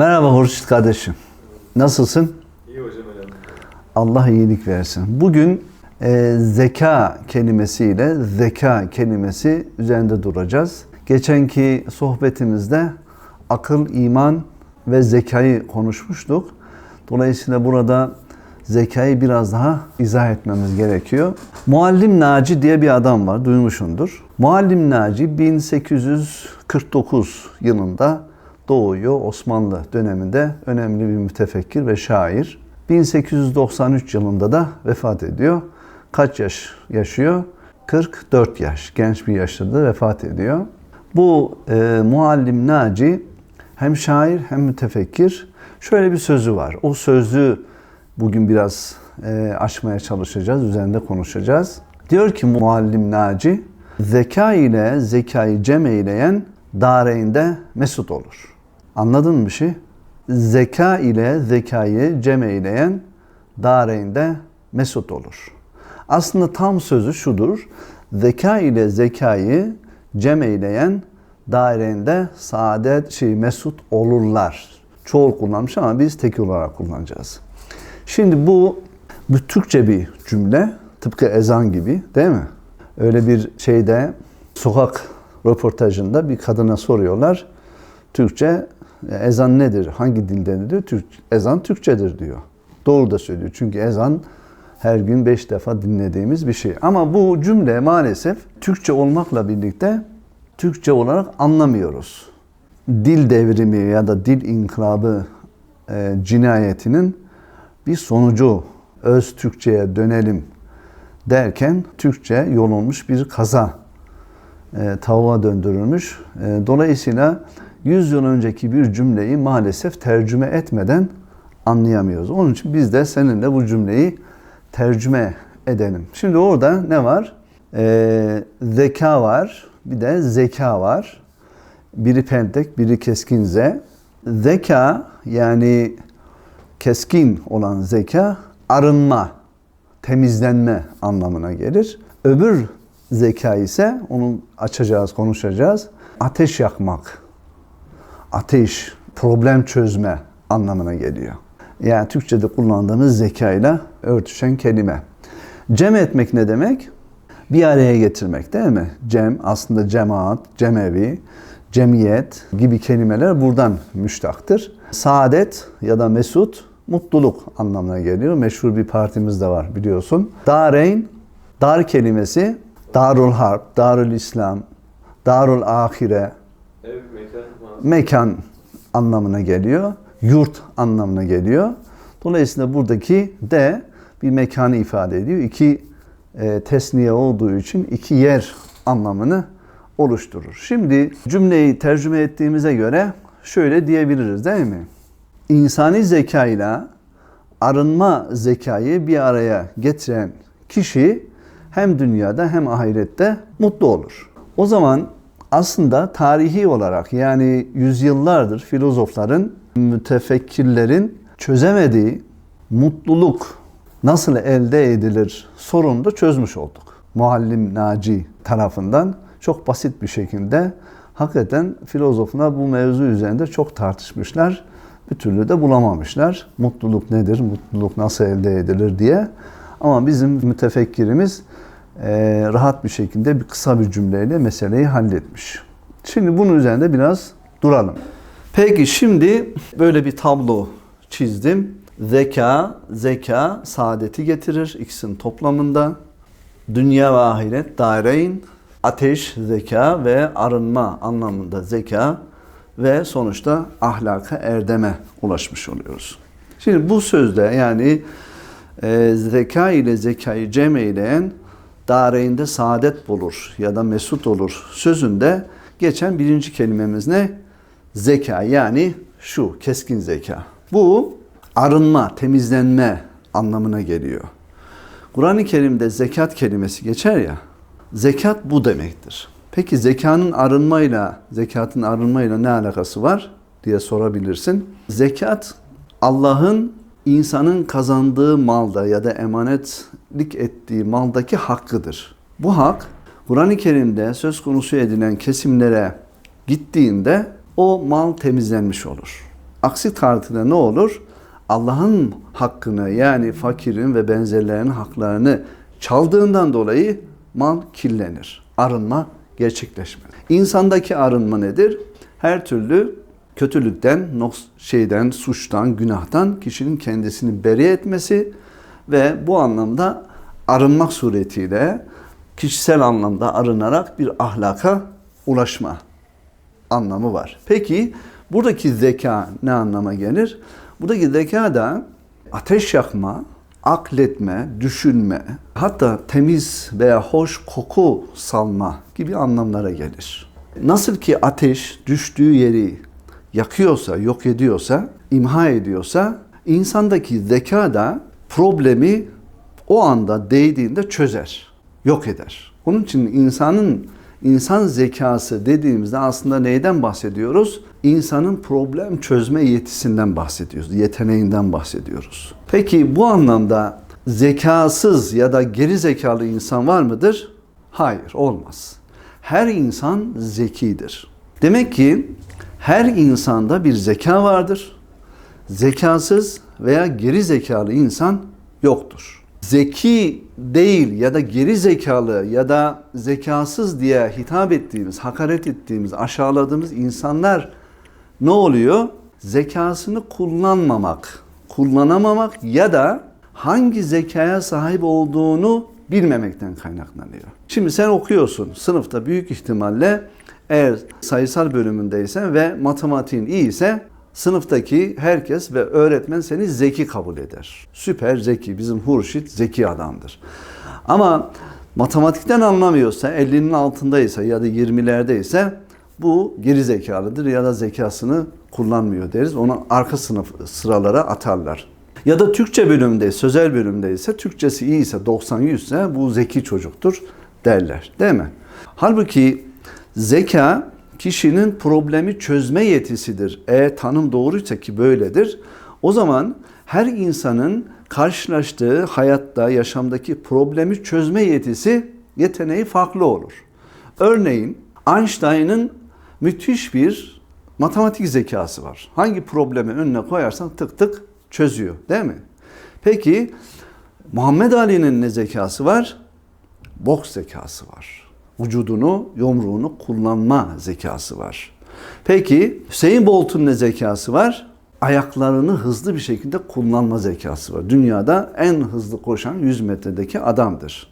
Merhaba Hurşit kardeşim. Nasılsın? İyi hocam hocam. Allah iyilik versin. Bugün e, zeka kelimesiyle zeka kelimesi üzerinde duracağız. Geçenki sohbetimizde akıl, iman ve zekayı konuşmuştuk. Dolayısıyla burada zekayı biraz daha izah etmemiz gerekiyor. Muallim Naci diye bir adam var, duymuşsundur. Muallim Naci 1849 yılında doğuyor. Osmanlı döneminde önemli bir mütefekkir ve şair. 1893 yılında da vefat ediyor. Kaç yaş yaşıyor? 44 yaş. Genç bir yaşta da vefat ediyor. Bu e, Muallim Naci hem şair hem mütefekkir. Şöyle bir sözü var. O sözü bugün biraz e, açmaya çalışacağız, üzerinde konuşacağız. Diyor ki Muallim Naci, zeka ile zekayı cem eyleyen dareinde mesut olur. Anladın mı bir şey? Zeka ile zekayı cem eyleyen dareinde mesut olur. Aslında tam sözü şudur. Zeka ile zekayı cem eyleyen dairende saadet şey mesut olurlar. Çoğul kullanmış ama biz tekil olarak kullanacağız. Şimdi bu, bu Türkçe bir cümle. Tıpkı ezan gibi değil mi? Öyle bir şeyde sokak röportajında bir kadına soruyorlar. Türkçe ezan nedir? Hangi dilden diyor? Türk, ezan Türkçedir diyor. Doğru da söylüyor. Çünkü ezan her gün beş defa dinlediğimiz bir şey. Ama bu cümle maalesef Türkçe olmakla birlikte Türkçe olarak anlamıyoruz. Dil devrimi ya da dil inkılabı e, cinayetinin bir sonucu öz Türkçe'ye dönelim derken Türkçe yolunmuş bir kaza e, tavuğa döndürülmüş. E, dolayısıyla 100 yıl önceki bir cümleyi maalesef tercüme etmeden anlayamıyoruz. Onun için biz de seninle bu cümleyi tercüme edelim. Şimdi orada ne var? E, zeka var, bir de zeka var. Biri pentek, biri keskin z. Zeka yani keskin olan zeka arınma, temizlenme anlamına gelir. Öbür zeka ise onu açacağız, konuşacağız. Ateş yakmak, ateş, problem çözme anlamına geliyor. Yani Türkçe'de kullandığımız zekayla örtüşen kelime. Cem etmek ne demek? Bir araya getirmek değil mi? Cem aslında cemaat, cemevi, cemiyet gibi kelimeler buradan müştaktır. Saadet ya da mesut mutluluk anlamına geliyor. Meşhur bir partimiz de var biliyorsun. Dareyn, dar kelimesi Darul Harp, Darul İslam, Darul Ahire, Ev, mekan. Mekan anlamına geliyor. Yurt anlamına geliyor. Dolayısıyla buradaki de bir mekanı ifade ediyor. İki e, tesniye olduğu için iki yer anlamını oluşturur. Şimdi cümleyi tercüme ettiğimize göre şöyle diyebiliriz değil mi? İnsani zekayla arınma zekayı bir araya getiren kişi hem dünyada hem ahirette mutlu olur. O zaman aslında tarihi olarak yani yüzyıllardır filozofların, mütefekkirlerin çözemediği mutluluk nasıl elde edilir sorunu da çözmüş olduk. Muallim Naci tarafından çok basit bir şekilde hakikaten filozoflar bu mevzu üzerinde çok tartışmışlar. Bir türlü de bulamamışlar. Mutluluk nedir, mutluluk nasıl elde edilir diye. Ama bizim mütefekkirimiz e, rahat bir şekilde bir kısa bir cümleyle meseleyi halletmiş. Şimdi bunun üzerinde biraz duralım. Peki şimdi böyle bir tablo çizdim. Zeka, zeka saadeti getirir ikisinin toplamında. Dünya ve ahiret daireyn, ateş, zeka ve arınma anlamında zeka ve sonuçta ahlaka, erdeme ulaşmış oluyoruz. Şimdi bu sözde yani e, zeka ile zekayı cem eyleyen dareinde saadet bulur ya da mesut olur sözünde geçen birinci kelimemiz ne? Zeka yani şu keskin zeka. Bu arınma, temizlenme anlamına geliyor. Kur'an-ı Kerim'de zekat kelimesi geçer ya. Zekat bu demektir. Peki zekanın arınmayla, zekatın arınmayla ne alakası var diye sorabilirsin. Zekat Allah'ın insanın kazandığı malda ya da emanetlik ettiği maldaki hakkıdır. Bu hak Kur'an-ı Kerim'de söz konusu edilen kesimlere gittiğinde o mal temizlenmiş olur. Aksi takdirde ne olur? Allah'ın hakkını yani fakirin ve benzerlerinin haklarını çaldığından dolayı mal kirlenir. Arınma gerçekleşmez. İnsandaki arınma nedir? Her türlü kötülükten, noks- şeyden, suçtan, günahtan kişinin kendisini beri etmesi ve bu anlamda arınmak suretiyle kişisel anlamda arınarak bir ahlaka ulaşma anlamı var. Peki buradaki zeka ne anlama gelir? Buradaki zeka da ateş yakma, akletme, düşünme, hatta temiz veya hoş koku salma gibi anlamlara gelir. Nasıl ki ateş düştüğü yeri yakıyorsa, yok ediyorsa, imha ediyorsa, insandaki zeka da problemi o anda değdiğinde çözer, yok eder. Onun için insanın insan zekası dediğimizde aslında neyden bahsediyoruz? İnsanın problem çözme yetisinden bahsediyoruz, yeteneğinden bahsediyoruz. Peki bu anlamda zekasız ya da geri zekalı insan var mıdır? Hayır, olmaz. Her insan zekidir. Demek ki her insanda bir zeka vardır. Zekasız veya geri zekalı insan yoktur. Zeki değil ya da geri zekalı ya da zekasız diye hitap ettiğimiz, hakaret ettiğimiz, aşağıladığımız insanlar ne oluyor? Zekasını kullanmamak, kullanamamak ya da hangi zekaya sahip olduğunu bilmemekten kaynaklanıyor. Şimdi sen okuyorsun sınıfta büyük ihtimalle eğer sayısal bölümündeysen ve matematiğin iyiyse sınıftaki herkes ve öğretmen seni zeki kabul eder. Süper zeki. Bizim Hurşit zeki adamdır. Ama matematikten anlamıyorsa, 50'nin altındaysa ya da 20'lerdeyse bu geri zekalıdır ya da zekasını kullanmıyor deriz. Onu arka sınıf sıralara atarlar. Ya da Türkçe bölümünde, sözel bölümde ise Türkçesi iyiyse, 90-100 ise bu zeki çocuktur derler. Değil mi? Halbuki zeka kişinin problemi çözme yetisidir. Eğer tanım doğruysa ki böyledir. O zaman her insanın karşılaştığı hayatta, yaşamdaki problemi çözme yetisi, yeteneği farklı olur. Örneğin Einstein'ın müthiş bir matematik zekası var. Hangi problemi önüne koyarsan tık tık çözüyor değil mi? Peki Muhammed Ali'nin ne zekası var? Boks zekası var. Vücudunu, yumruğunu kullanma zekası var. Peki Hüseyin Bolt'un ne zekası var? Ayaklarını hızlı bir şekilde kullanma zekası var. Dünyada en hızlı koşan 100 metredeki adamdır.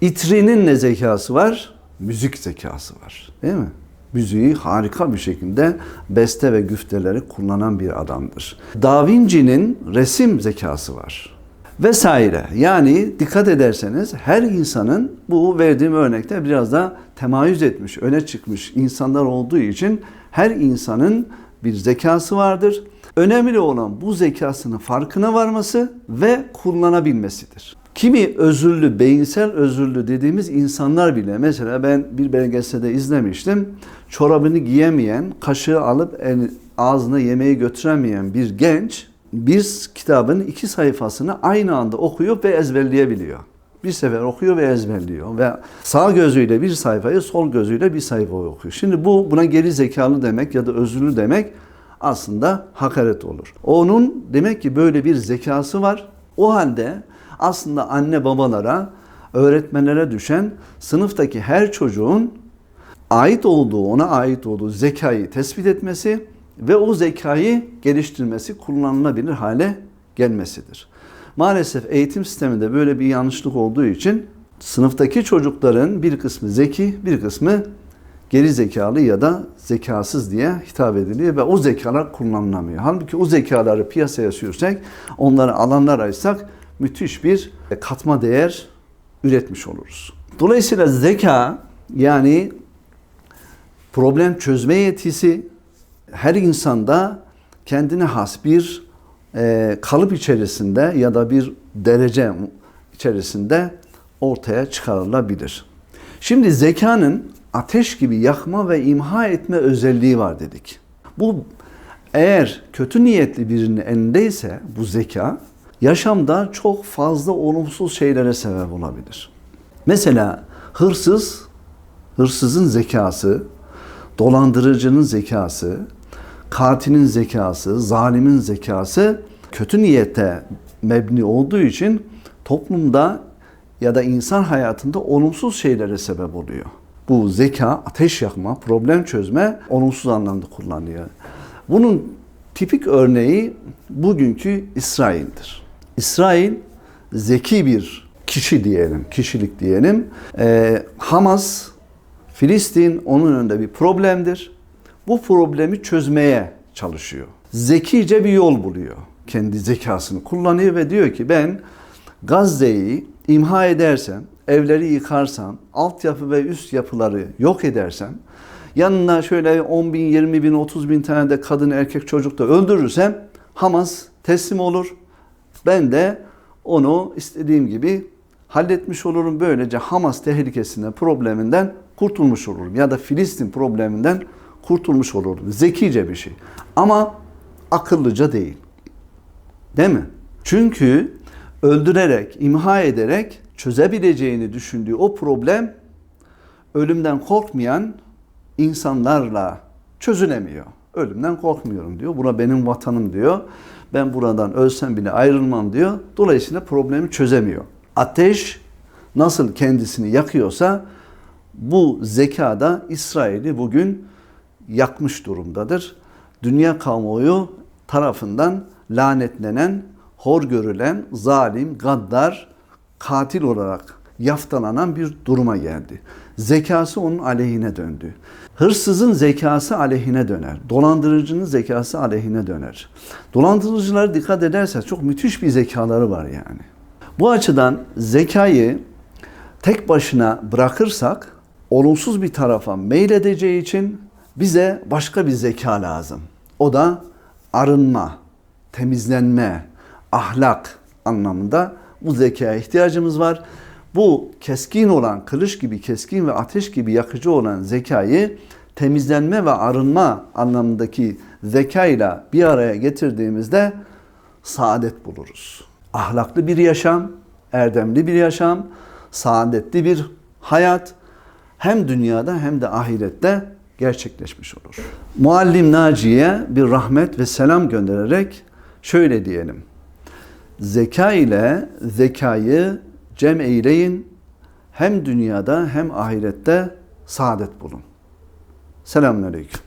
İtri'nin ne zekası var? Müzik zekası var. Değil mi? Müziği harika bir şekilde beste ve güfteleri kullanan bir adamdır. Da Vinci'nin resim zekası var. Vesaire. Yani dikkat ederseniz her insanın bu verdiğim örnekte biraz da temayüz etmiş, öne çıkmış insanlar olduğu için her insanın bir zekası vardır. Önemli olan bu zekasının farkına varması ve kullanabilmesidir. Kimi özürlü, beyinsel özürlü dediğimiz insanlar bile mesela ben bir belgeselde izlemiştim. Çorabını giyemeyen, kaşığı alıp ağzına yemeği götüremeyen bir genç bir kitabın iki sayfasını aynı anda okuyor ve ezberleyebiliyor. Bir sefer okuyor ve ezberliyor ve sağ gözüyle bir sayfayı sol gözüyle bir sayfa okuyor. Şimdi bu buna geri zekalı demek ya da özürlü demek aslında hakaret olur. Onun demek ki böyle bir zekası var. O halde aslında anne babalara, öğretmenlere düşen sınıftaki her çocuğun ait olduğu, ona ait olduğu zekayı tespit etmesi ve o zekayı geliştirmesi, kullanılabilir hale gelmesidir. Maalesef eğitim sisteminde böyle bir yanlışlık olduğu için sınıftaki çocukların bir kısmı zeki, bir kısmı geri zekalı ya da zekasız diye hitap ediliyor ve o zekalar kullanılamıyor. Halbuki o zekaları piyasaya sürsek, onları alanlar ayırsak müthiş bir katma değer üretmiş oluruz. Dolayısıyla zeka yani problem çözme yetisi her insanda kendine has bir e, kalıp içerisinde ya da bir derece içerisinde ortaya çıkarılabilir. Şimdi zekanın ateş gibi yakma ve imha etme özelliği var dedik. Bu eğer kötü niyetli birinin elindeyse bu zeka yaşamda çok fazla olumsuz şeylere sebep olabilir. Mesela hırsız, hırsızın zekası, dolandırıcının zekası, katilin zekası, zalimin zekası kötü niyete mebni olduğu için toplumda ya da insan hayatında olumsuz şeylere sebep oluyor. Bu zeka, ateş yakma, problem çözme olumsuz anlamda kullanılıyor. Bunun tipik örneği bugünkü İsrail'dir. İsrail zeki bir kişi diyelim, kişilik diyelim. Ee, Hamas, Filistin onun önünde bir problemdir. Bu problemi çözmeye çalışıyor. Zekice bir yol buluyor. Kendi zekasını kullanıyor ve diyor ki ben Gazze'yi imha edersem, evleri yıkarsam, altyapı ve üst yapıları yok edersem, yanına şöyle 10 bin, 20 bin, 30 bin tane de kadın erkek çocuk da öldürürsem Hamas teslim olur. Ben de onu istediğim gibi halletmiş olurum. Böylece Hamas tehlikesinden, probleminden kurtulmuş olurum. Ya da Filistin probleminden kurtulmuş olurum. Zekice bir şey. Ama akıllıca değil. Değil mi? Çünkü öldürerek, imha ederek çözebileceğini düşündüğü o problem ölümden korkmayan insanlarla çözülemiyor. Ölümden korkmuyorum diyor. Bura benim vatanım diyor. Ben buradan ölsem bile ayrılmam diyor. Dolayısıyla problemi çözemiyor. Ateş nasıl kendisini yakıyorsa bu zekada İsrail'i bugün yakmış durumdadır. Dünya kamuoyu tarafından lanetlenen, hor görülen, zalim, gaddar, katil olarak yaftalanan bir duruma geldi. Zekası onun aleyhine döndü. Hırsızın zekası aleyhine döner. Dolandırıcının zekası aleyhine döner. Dolandırıcılara dikkat ederseniz çok müthiş bir zekaları var yani. Bu açıdan zekayı tek başına bırakırsak olumsuz bir tarafa meyledeceği için bize başka bir zeka lazım. O da arınma, temizlenme, ahlak anlamında bu zekaya ihtiyacımız var. Bu keskin olan, kılıç gibi keskin ve ateş gibi yakıcı olan zekayı temizlenme ve arınma anlamındaki zekayla bir araya getirdiğimizde saadet buluruz. Ahlaklı bir yaşam, erdemli bir yaşam, saadetli bir hayat hem dünyada hem de ahirette gerçekleşmiş olur. Muallim Naci'ye bir rahmet ve selam göndererek şöyle diyelim. Zeka ile zekayı cem eyleyin. Hem dünyada hem ahirette saadet bulun. Selamünaleyküm.